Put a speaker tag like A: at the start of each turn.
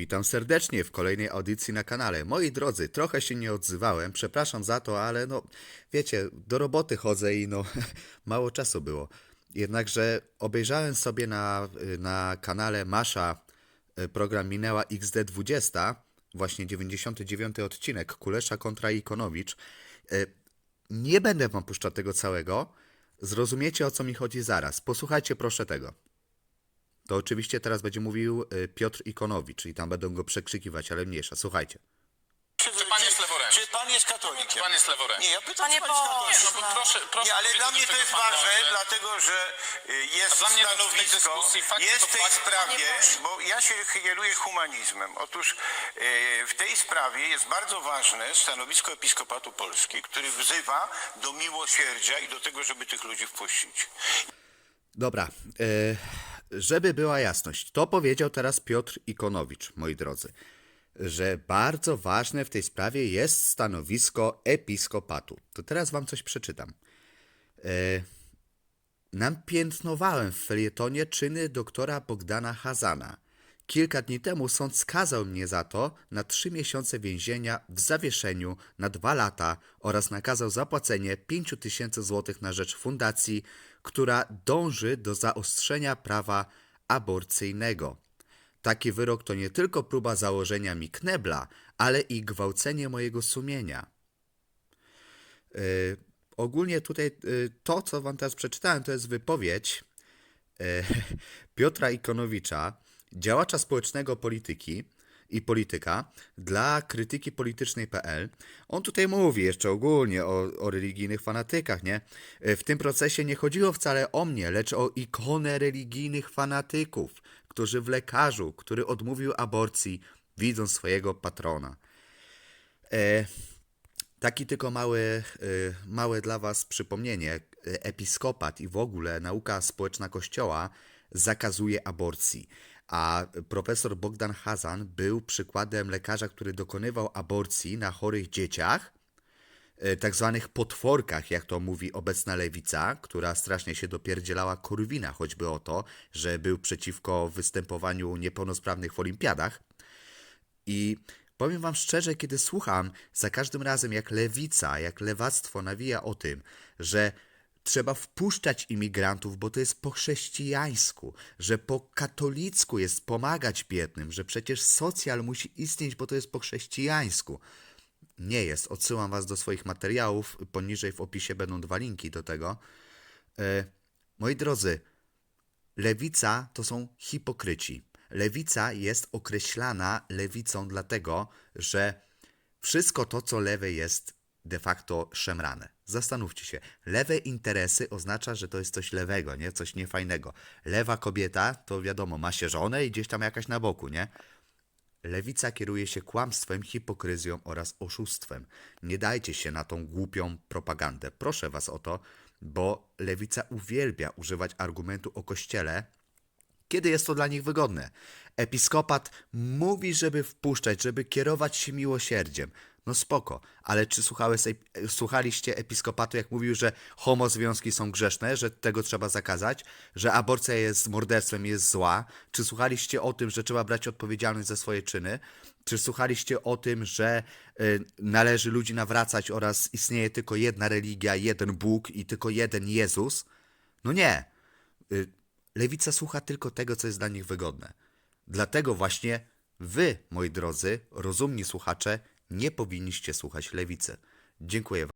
A: Witam serdecznie w kolejnej audycji na kanale. Moi drodzy, trochę się nie odzywałem, przepraszam za to, ale no, wiecie, do roboty chodzę i no, mało czasu było. Jednakże obejrzałem sobie na, na kanale Masza e, program Minęła XD20, właśnie 99 odcinek Kulesza kontra Ikonowicz. E, Nie będę wam puszczał tego całego, zrozumiecie o co mi chodzi zaraz. Posłuchajcie proszę tego. To oczywiście teraz będzie mówił y, Piotr Ikonowicz i tam będą go przekrzykiwać, ale mniejsza. Słuchajcie.
B: Czy pan jest leworęczny?
C: Czy pan jest katolikiem?
B: Czy pan jest leworęczny?
C: Nie, ja pytam,
D: Panie
C: czy pan jest katolikiem.
B: No bo proszę, proszę
C: Nie, ale
B: powiedzieć,
C: dla mnie to jest ważne, dlatego że y, jest
B: dla mnie
C: stanowisko,
B: fakt
C: jest w tej
B: fakt.
C: sprawie, bo ja się kieruję humanizmem. Otóż y, w tej sprawie jest bardzo ważne stanowisko Episkopatu Polski, który wzywa do miłosierdzia i do tego, żeby tych ludzi wpuścić.
A: Dobra, y, żeby była jasność, to powiedział teraz Piotr Ikonowicz, moi drodzy, że bardzo ważne w tej sprawie jest stanowisko episkopatu. To teraz wam coś przeczytam. Y, Napiętnowałem w felietonie czyny doktora Bogdana Hazana. Kilka dni temu sąd skazał mnie za to na trzy miesiące więzienia w zawieszeniu na dwa lata oraz nakazał zapłacenie 5 tysięcy złotych na rzecz fundacji, która dąży do zaostrzenia prawa aborcyjnego. Taki wyrok to nie tylko próba założenia mi knebla, ale i gwałcenie mojego sumienia. Y, ogólnie tutaj y, to, co wam teraz przeczytałem, to jest wypowiedź e, Piotra Ikonowicza, działacza społecznego polityki i polityka dla krytyki politycznej.pl. On tutaj mówi jeszcze ogólnie o, o religijnych fanatykach, nie? E, W tym procesie nie chodziło wcale o mnie, lecz o ikonę religijnych fanatyków, którzy w lekarzu, który odmówił aborcji, widzą swojego patrona. E, Taki tylko mały, y, małe dla Was przypomnienie. Y, Episkopat i w ogóle nauka społeczna Kościoła zakazuje aborcji. A profesor Bogdan Hazan był przykładem lekarza, który dokonywał aborcji na chorych dzieciach, y, tak zwanych potworkach, jak to mówi obecna lewica, która strasznie się dopierdzielała Korwina, choćby o to, że był przeciwko występowaniu niepełnosprawnych w olimpiadach. I powiem wam szczerze, kiedy słucham za każdym razem, jak lewica, jak lewactwo nawija o tym, że trzeba wpuszczać imigrantów, bo to jest po chrześcijańsku, że po katolicku jest pomagać biednym, że przecież socjal musi istnieć, bo to jest po chrześcijańsku. Nie jest. Odsyłam was do swoich materiałów. Poniżej w opisie będą dwa linki do tego. E, moi drodzy, Lewica to są hipokryci. Lewica jest określana lewicą dlatego, że wszystko to, co lewe jest de facto szemrane. Zastanówcie się. Lewe interesy oznacza, że to jest coś lewego, nie? Coś niefajnego. Lewa kobieta, to wiadomo, ma się żonę i gdzieś tam jakaś na boku, nie? Lewica kieruje się kłamstwem, hipokryzją oraz oszustwem. Nie dajcie się na tą głupią propagandę. Proszę was o to, bo lewica uwielbia używać argumentu o kościele, kiedy jest to dla nich wygodne. Episkopat mówi, żeby wpuszczać, żeby kierować się miłosierdziem. No spoko, ale czy słuchałeś, słuchaliście episkopatu, jak mówił, że homozwiązki są grzeszne, że tego trzeba zakazać, że aborcja jest morderstwem, jest zła? Czy słuchaliście o tym, że trzeba brać odpowiedzialność za swoje czyny? Czy słuchaliście o tym, że y, należy ludzi nawracać oraz istnieje tylko jedna religia, jeden Bóg i tylko jeden Jezus? No nie. Y, Lewica słucha tylko tego, co jest dla nich wygodne. Dlatego właśnie wy, moi drodzy, rozumni słuchacze, nie powinniście słuchać lewicy. Dziękuję wam.